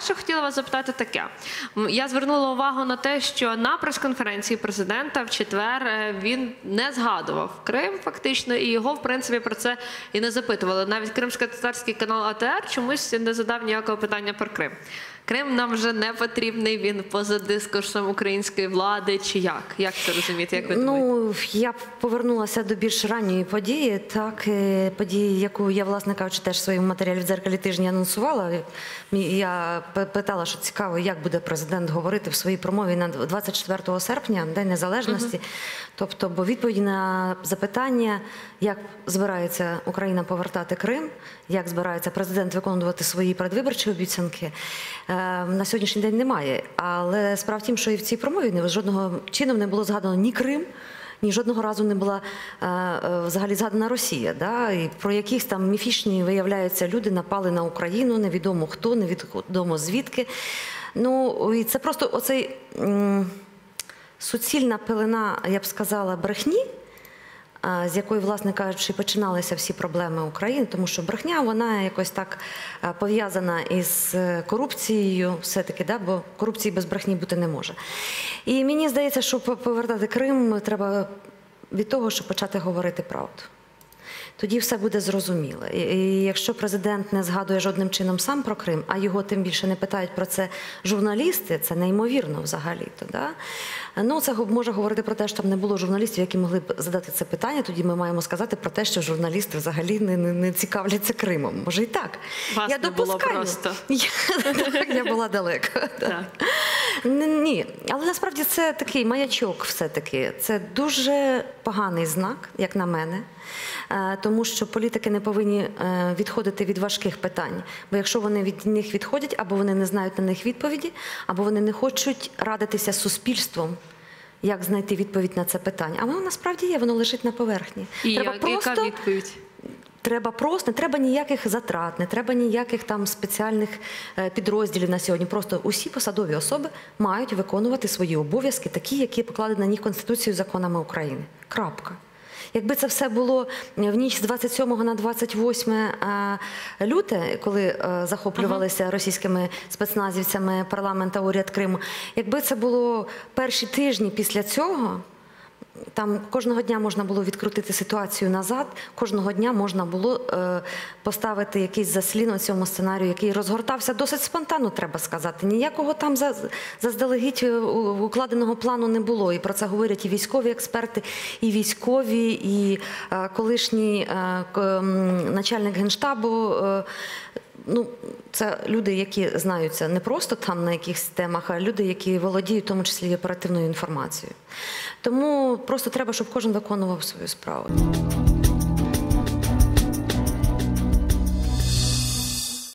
перше хотіла вас запитати таке. Я звернула увагу на те, що на прес-конференції президента в четвер е, він не згадував Крим, фактично, і його в принципі про це і не запитували. Навіть кримсько-татарський канал АТР чомусь не задав ніякого питання про Крим. Крим нам вже не потрібний. Він поза дискурсом української влади. Чи як? Як це розуміти? Як ви думаєте? Ну я повернулася до більш ранньої події, так е, події, яку я, власне кажучи, теж в своєму матеріалі в дзеркалі тижня анонсувала. Я п- питала, що цікаво, як буде президент говорити в своїй промові на 24 серпня, День Незалежності. Тобто, бо відповіді на запитання, як збирається Україна повертати Крим, як збирається президент виконувати свої передвиборчі обіцянки, е, на сьогоднішній день немає. Але справа в тім, що і в цій промові жодного чином не було згадано ні Крим. Ні жодного разу не була е, е, взагалі згадана Росія, да? і про якісь там міфічні виявляються люди напали на Україну, невідомо хто, невідомо звідки. Ну і це просто оцей суцільна пелена, я б сказала, брехні, з якої, власне кажучи, починалися всі проблеми України, тому що брехня вона якось так пов'язана із е, корупцією, все-таки, да? бо корупції без брехні бути не може. І мені здається, що повертати Крим треба від того, щоб почати говорити правду. Тоді все буде зрозуміло. І, якщо президент не згадує жодним чином сам про Крим, а його тим більше не питають про це журналісти, це неймовірно взагалі-то. Да? Ну, це може говорити про те, що там не було журналістів, які могли б задати це питання. Тоді ми маємо сказати про те, що журналісти взагалі не, не, не цікавляться Кримом. Може і так. Вас я не було допускаю. просто. Я, я була далеко. Так. Ні, але насправді це такий маячок, все-таки. Це дуже поганий знак, як на мене. Е, Тому що політики не повинні е, відходити від важких питань. Бо якщо вони від них відходять, або вони не знають на них відповіді, або вони не хочуть радитися з суспільством. Як знайти відповідь на це питання? А воно насправді є, воно лежить на поверхні. І Треба як- просто яка відповідь? Треба просто, не треба ніяких затрат, не треба ніяких там спеціальних е, підрозділів на сьогодні. Просто усі посадові особи мають виконувати свої обов'язки, такі, які покладені на них Конституцією законами України. Крапка. Якби це все було в ніч з 27 на 28 е, люте, коли е, захоплювалися російськими спецназівцями парламент та уряд Криму, якби це було перші тижні після цього, там кожного дня можна було відкрутити ситуацію назад, кожного дня можна було е, поставити якийсь заслін у цьому сценарію, який розгортався досить спонтанно, треба сказати. Ніякого там за- заздалегідь е, укладеного плану не було. І про це говорять і військові експерти, і військові, і е, колишній е, начальник генштабу. Ну, це люди, які знаються не просто там на якихось темах, а люди, які володіють в тому числі оперативною інформацією. Тому просто треба, щоб кожен виконував свою справу.